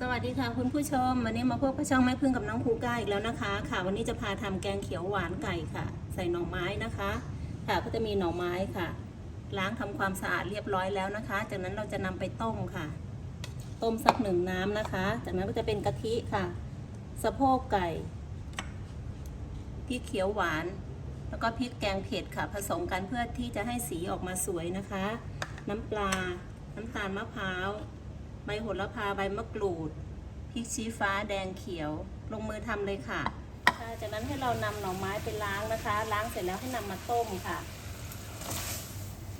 สวัสดีค่ะคุณผู้ชม วันนี้มาพบกับช่องแม่พึ่งกับน้องครูก้าอีกแล้วนะคะ ค่ะ วันนี้จะพาทำแกงเขียวหวานไก่ค่ะ ใส่หน่อไม้นะคะ ค่ะก็จะมีหน่อไม้ค่ะ ล้างทำความสะอาดเรียบร้อยแล้วนะคะ จากนั้นเราจะนำไปต้มค่ะ ต้มสักหนึ่งน้ำนะคะ จากนั้นก็จะเป็นกะทิค่ะ สะโพกไก่พริกเขียวหวาน แล้วก็พริกแกงเผ็ดค่ะ ผสมกันเพื่อที่จะให้สีออกมาสวยนะคะ น้ำปลา น้ำตาลมะพร้าว ใบโหระพาใบมะกรูดพริกชี้ฟ้าแดงเขียว ลงมือทำเลยค่ะ ค่ะ จากนั้นให้เรานำหน่อไม้ไปล้างนะคะ ล้างเสร็จแล้วให้นำมาต้มค่ะ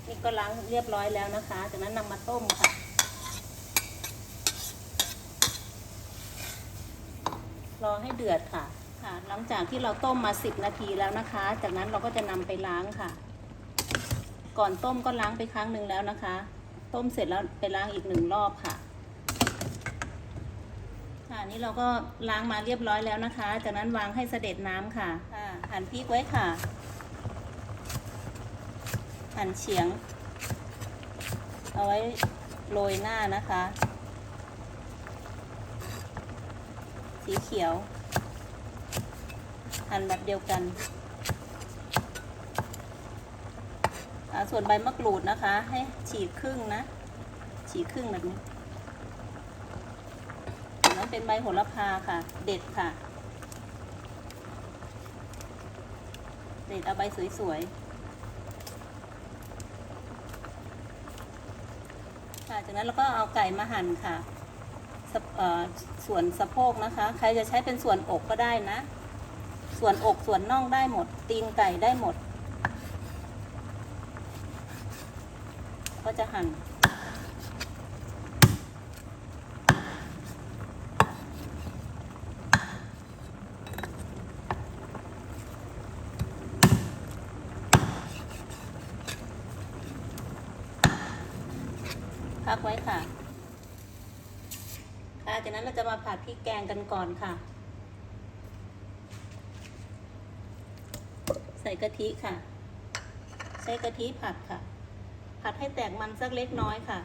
นี่ก็ล้างเรียบร้อยแล้วนะคะ จากนั้นนำมาต้มค่ะรอให้เดือดค่ะ ค่ะ หลังจากที่เราต้มมา 10 นาทีแล้วนะคะ จากนั้นเราก็จะนำไปล้างค่ะ ก่อนต้มก็ล้างไปครั้งหนึ่งแล้วนะคะ ต้มเสร็จแล้วไปล้างอีกหนึ่งรอบค่ะ ค่ะนี่เราก็ล้างมาเรียบร้อยแล้วนะคะ จากนั้นวางให้เสด็จน้ำค่ะค่ะหั่นพริกไว้ค่ะ หั่นเฉียง เอาไว้โรยหน้านะคะ สีเขียว หั่นแบบเดียวกัน ส่วนใบมะกรูดนะคะ ให้ฉีกครึ่งนะ ฉีกครึ่งแบบนี้ เป็นใบโหระพาค่ะ เด็ดค่ะ เด็ดเอาใบสวยๆ ค่ะจากนั้นเราก็เอาไก่มาหั่นค่ะสส่วนสะโพกนะคะ ใครจะใช้เป็นส่วนอกก็ได้นะ ส่วนอกส่วนน่องได้หมด ตีนไก่ได้หมด ก็จะหั่น พักไว้ค่ะ ค่ะ จากนั้นเราจะมาผัดพริกแกงกันก่อนค่ะ ใส่กะทิค่ะ ใช้กะทิผัดค่ะ ผัดให้แตกมันสักเล็กน้อยค่ะ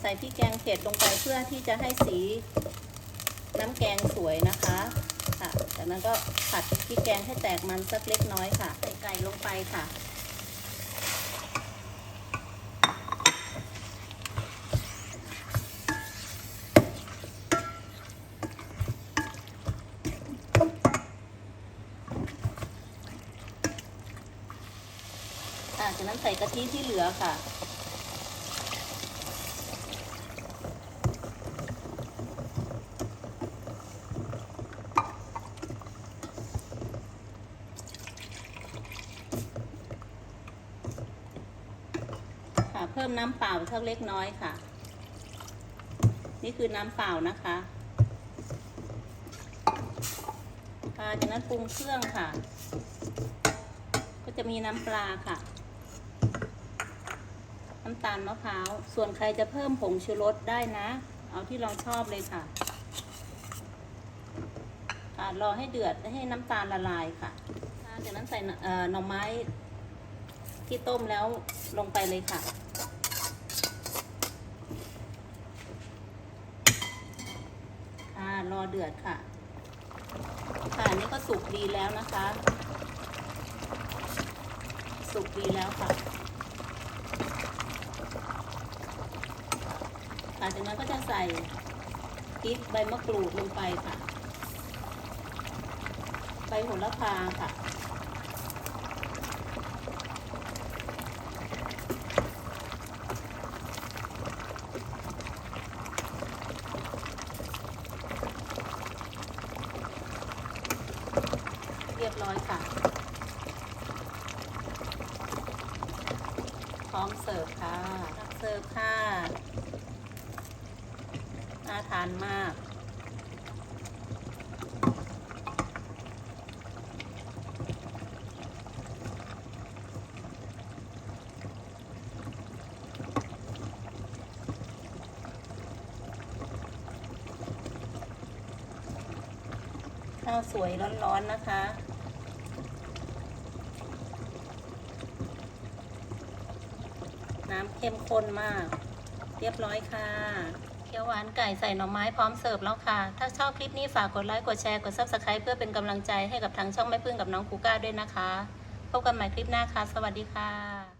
ใส่พริกแกงเผ็ดลงไปเพื่อที่จะให้สีน้ำแกงสวยนะคะค่ะ จากนั้นก็ผัดพริกแกงให้แตกมันสักเล็กน้อยค่ะ ใส่ไก่ลงไปค่ะ จากนั้นใส่กะทิที่เหลือค่ะ พิ่มน้ำเปล่าสักเล็กน้อยค่ะ นี่คือน้ำเปล่านะคะค่ะจากนั้นปรุงเครื่องค่ะ ก็จะมีน้ำปลาค่ะ น้ำตาลมะพร้าว ส่วนใครจะเพิ่มผงชูรสได้นะ เอาที่เราชอบเลยค่ะค่ะรอให้เดือดให้น้ำตาลละลายค่ะจากนั้นใส่หน่อไม้ที่ต้มแล้วลงไปเลยค่ะ ค่ะ รอเดือดค่ะ ค่ะนนี่ก็สุกดีแล้วนะคะ สุกดีแล้วค่ะค่ะจากนั้นก็จะใส่พริกใบมะกรูดลงไปค่ะ ใบโหระพาค่ะ เรียบร้อยค่ะพร้อมเสิร์ฟค่ะรับเสิร์ฟค่ะน่าทานมากข้าวสวยร้อนๆนะคะ น้ำเข้มข้นมาก เรียบร้อยค่ะเขียวหวานไก่ใส่หน่อไม้พร้อมเสิร์ฟแล้วค่ะ ถ้าชอบคลิปนี้ฝากกดไลค์ กดแชร์ กด subscribe เพื่อเป็นกำลังใจให้กับทางช่องแม่พึ่งกับน้องคูก้าด้วยนะคะ พบกันใหม่คลิปหน้าค่ะ สวัสดีค่ะ